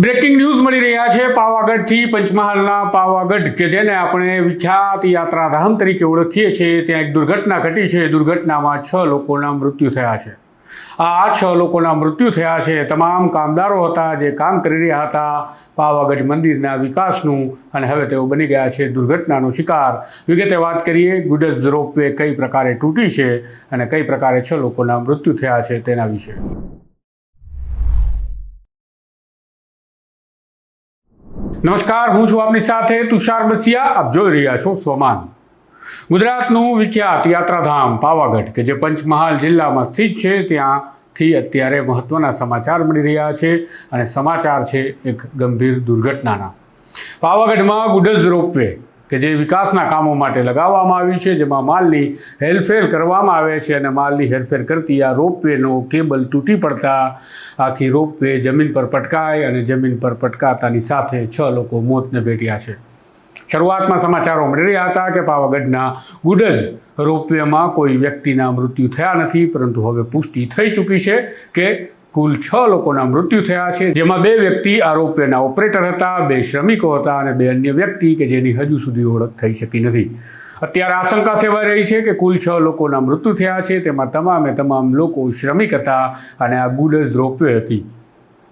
Breaking news મળી રહ્યા છે. પાવાગઢથી પંચમહાલના પાવાગઢ કે જેને આપણે વિખ્યાત યાત્રાધામ તરીકે ઓળખીએ છીએ, ત્યાં એક દુર્ઘટના ઘટી છે. દુર્ઘટનામાં છ લોકોના મૃત્યુ થયા છે. આ છ લોકોના મૃત્યુ થયા છે. તમામ કામદારો હતા જે કામ કરી રહ્યા હતા પાવાગઢ મંદિરના વિકાસનું અને હવે તેઓ બની ગયા છે દુર્ઘટનાનો શિકાર. વિગતે વાત કરીએ ગુડઝ રોપવે કઈ પ્રકારે તૂટી છે અને કઈ પ્રકારે છ લોકોના મૃત્યુ થયા છે તેના વિશે. નમસ્કાર, હું છું આપની સાથે તુષાર બસિયા. આપ જોઈ રહ્યા છો સ્વમાન. ગુજરાતનું વિખ્યાત યાત્રાધામ પાવાગઢ, કે જે પંચમહાલ જિલ્લામાં સ્થિત છે, ત્યાંથી અત્યારે મહત્વના સમાચાર મળી રહ્યા છે અને સમાચાર છે એક ગંભીર દુર્ઘટનાના. પાવાગઢમાં ગુડઝ રોપવે કે જે વિકાસના કામો માટે લગાવવામાં આવ્યું છે, જેમાં માલની હેરફેર કરવામાં આવે છે અને માલની હેરફેર કરતી આ રોપવેનો કેબલ તૂટી પડતા આખી રોપવે જમીન પર પટકાય અને જમીન પર પટકાતાની સાથે છ લોકો મોતને ભેટ્યા છે. શરૂઆતમાં સમાચારો મળી રહ્યા હતા કે પાવાગઢના ગુડઝ રોપવેમાં કોઈ વ્યક્તિના મૃત્યુ થયા નથી, પરંતુ હવે પુષ્ટિ થઈ ચૂકી છે કે કુલ છ લોકોના મૃત્યુ થયા છે, જેમાં બે વ્યક્તિ આરોપીના ઓપરેટર હતા, બે શ્રમિકો હતા અને બે અન્ય વ્યક્તિ કે જેની હજુ સુધી ઓળખ થઈ શકી નથી. અત્યારે આશંકા સેવાઈ રહી છે કે કુલ છ લોકોના મૃત્યુ થયા છે, તેમાં તમામે તમામ લોકો શ્રમિક હતા અને આ ગુડઝ રોપવે હતી.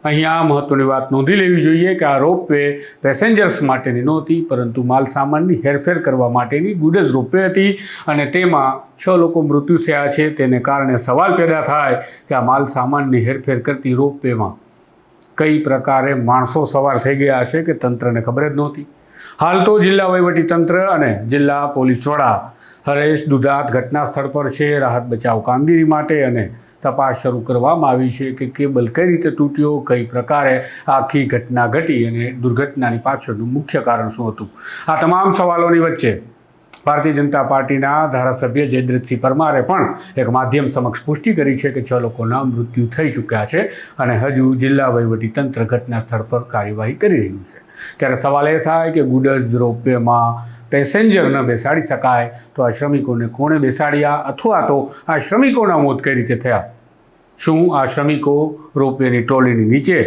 અહીંયા મહત્ત્વની વાત નોંધી લેવી જોઈએ કે આ રોપવે પેસેન્જર્સ માટેની નહોતી, પરંતુ માલ સામાનની હેરફેર કરવા માટેની ગુડઝ રોપવે હતી અને તેમાં છ લોકો મૃત્યુ થયા છે. તેને કારણે સવાલ પેદા થાય કે આ માલ સામાનની હેરફેર કરતી રોપવેમાં કઈ પ્રકારે માણસો સવાર થઈ ગયા હશે કે તંત્રને ખબર જ નહોતી. હાલ તો જિલ્લા તંત્ર અને જિલ્લા પોલીસ વડા હરેશ દુધાત ઘટના સ્થળ પર છે. રાહત બચાવ કામગીરી માટે અને તપાસ શરૂ કરવામાં આવી છે કે કેબલ કઈ રીતે તૂટ્યો, કઈ પ્રકારે આખી ઘટના ઘટી અને દુર્ઘટનાની પાછળનું મુખ્ય કારણ શું હતું? આ તમામ સવાલોની વચ્ચે ભારતીય જનતા પાર્ટીના ધારાસભ્ય જયદ્રથસિંહ પરમારે પણ એક માધ્યમ સમક્ષ પુષ્ટિ કરી છે કે છ લોકોના મૃત્યુ થઈ ચૂક્યા છે અને હજુ જિલ્લા તંત્ર ઘટના સ્થળ પર કાર્યવાહી કરી રહ્યું છે. ત્યારે સવાલ એ થાય કે ગુડઝ રોપવેમાં પેસેન્જર ન બેસાડી શકાય તો આ શ્રમિકોને કોણે બેસાડ્યા અથવા તો આ શ્રમિકોના મોત કઈ રીતે થયા? શું આ શ્રમિકો રોપવેની ટ્રોલીની નીચે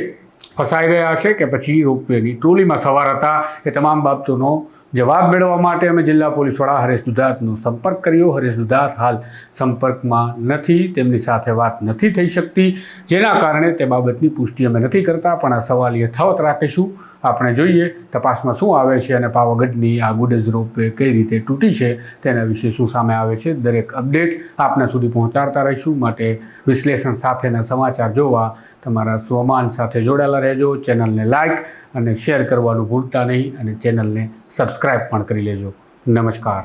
ફસાઈ ગયા હશે કે પછી રોપવેની ટ્રોલીમાં સવાર હતા એ તમામ બાબતોનો જવાબ મેળવવા માટે અમે જિલ્લા પોલીસ વડા હરેશ દુધાતનો સંપર્ક કર્યો. હરેશ દુધાત હાલ સંપર્કમાં નથી, તેમની સાથે વાત નથી થઈ શકતી, જેના કારણે તે બાબતની પુષ્ટિ અમે નથી કરતા, પણ આ સવાલ યથાવત રાખીશું. આપણે જોઈએ તપાસમાં શું આવે છે અને પાવાગઢની આ ગુડઝ રોપવે કઈ રીતે તૂટી છે, તેના વિશે શું સામે આવે છે, દરેક અપડેટ આપના સુધી પહોંચાડતા રહીશું. માટે વિશ્લેષણ સાથેના સમાચાર જોવા તમારા સ્વમાન સાથે જોડાયેલા રહેજો. ચેનલને લાઇક અને શેર કરવાનું ભૂલતા નહીં અને ચેનલને સબસ્ક્રાઈબ પણ કરી લેજો. નમસ્કાર.